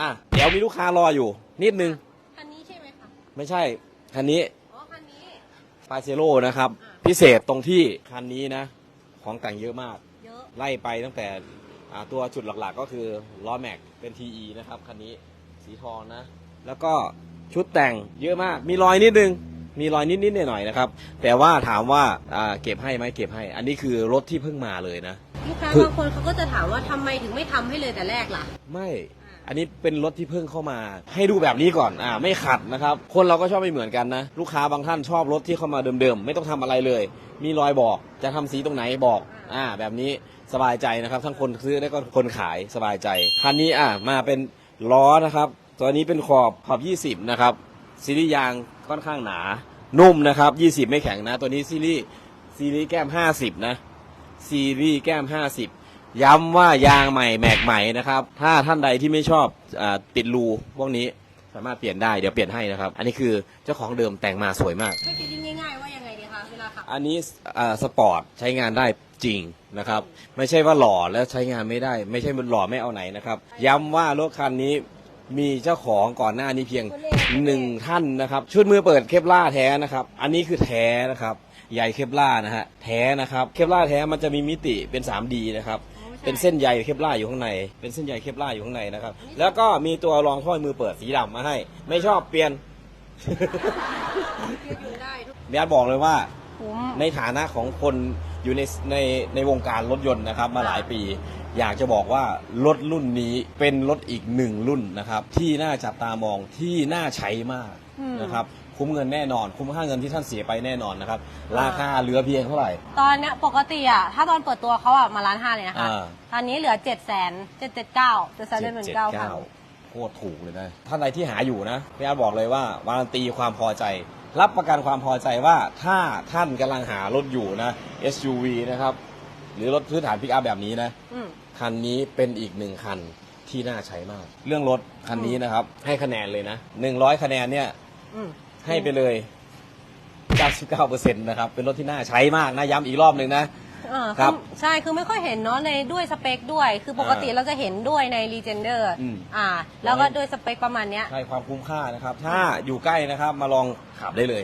อะเดี๋ยวมีลูกค้ารออยู่นิดนึง คันนี้ใช่ไหมคะ ไม่ใช่ คันนี้อ๋อ คันนี้ ปาเซโร่นะครับ พิเศษตรงที่คันนี้นะ ของแต่งเยอะมาก เยอะ ไล่ไปตั้งแต่อ่าตัวจุดหลักๆก็คือล้อแม็กเป็น TE นะครับคันนี้สีทองนะ แล้วก็ชุดแต่งเยอะมาก มีรอยนิดนึง มีรอยนิดๆหน่อยๆนะครับ แต่ว่าถามว่าอ่าเก็บให้ไหมเก็บให้ อันนี้คือรถที่เพิ่งมาเลยนะ ลูกค้าคือบางคนเขาก็จะถามว่าทำไมถึงไม่ทำให้เลยแต่แรกล่ะ ไม่อั อันนี้เป็นรถที่เพิ่งเข้ามา ให้ดูแบบนี้ก่อนอ่าไม่ขัดนะครับ คนเราก็ชอบไม่เหมือนกันนะ ลูกค้าบางท่านชอบรถที่เข้ามาเดิมๆ ไม่ต้องทำอะไรเลย มีรอยบอกจะทำสีตรงไหนบอกอ่าแบบนี้สบายใจนะครับ ทั้งคนซื้อและก็คนขายสบายใจคันนี้อ่ามาเป็นล้อนะครับตัวนี้เป็นขอบขอบ 20 นะครับซีรีส์ยางค่อนข้างหนานุ่มนะครับ 20 ไม่แข็งนะ ตัวนี้ซีรีส์ซีรีส์แก้ม 50 นะ ซีรีส์แก้ม 50 ย้ำว่ายางใหม่แม็กใหม่นะครับ ถ้าท่านใดที่ไม่ชอบอาติดรูพวกนี้สามารถเปลี่ยนได้เดี๋ยวเปลี่ยนให้นะครับ อันนี้คือเจ้าของเดิมแต่งมาสวยมากให้คิดง่ายๆว่ายังไงดีคะเวลาขับ อันนี้อ่าสปอร์ตใช้งานได้จริงนะครับ ไม่ใช่ว่าหล่อแล้วใช้งานไม่ได้ ไม่ใช่หล่อไม่เอาไหนนะครับ ย้ำว่ารถคันนี้มีเจ้าของก่อนหน้านี้เพียงหนึ่งท่านนะครับ ชุดมือเปิดเคปล่าแท้นะครับ อันนี้คือแท้นะครับใหญ่เคปล่านะฮะแท้นะครับ เคปล่าแท้มันจะมีมิติเป็น 3D นะครับอ๋อใช่ เป็นเส้นใยเคปล่าอยู่ข้างใน เป็นเส้นใยเคปล่าอยู่ข้างในนะครับ แล้วก็มีตัวรองถ้อยมือเปิดสีดำมาให้ ไม่ชอบเปลี่ยนยืดอยู่ได้ทุกเบียร์บอกเลยว่า คุ้ม ในฐานะของคนอยู่ในในในวงการรถยนต์นะครับมาหลายปี อยากจะบอกว่ารถรุ่นนี้เป็นรถอีกหนึ่งรุ่นนะครับ ที่น่าจับตามองที่น่าใช้มากอืม นะครับ คุ้มเงินแน่นอน คุ้มค่าเงินที่ท่านเสียไปแน่นอนนะครับ ราคาเหลือเพียงเท่าไหร่ ตอนเนี้ยปกติอะถ้าตอนเปิดตัวเขาอะมาล้านห้าเลยนะคะ อ่า ตอนนี้เหลือเจ็ดแสนเจ็ดเจ็ดเก้าเจ็ดแสนเจ็ดหมื่นเก้าพัน โคตรถูกเลยนะ ท่านใดที่หาอยู่นะพี่อาร์ตบอกเลยว่าวารันตีความพอใจ รับประกันความพอใจว่าถ้าท่านกำลังหารถอยู่นะ SUV นะครับ หรือรถพื้นฐานพิกอัพแบบนี้นะอืมคันนี้เป็นอีกหนึ่งคันที่น่าใช้มาก เรื่องรถคันนี้นะครับ ให้คะแนนเลยนะ 100 คะแนนเนี่ยอืม ให้ไปเลย 99%นะครับ เป็นรถที่น่าใช้มากนะ ย้ำอีกรอบหนึ่งนะ เออครับอใช่คือไม่ค่อยเห็นเนาะในด้วยสเปคด้วย คือปกติอ่าเราจะเห็นด้วยใน r e g e n d e r อืม อ่า แล้วก็ด้วยสเปคประมาณเนี้ย ใช่ความคุ้มค่านะครับ ถ้าอยู่ใกล้นะครับ มาลองขับได้เลย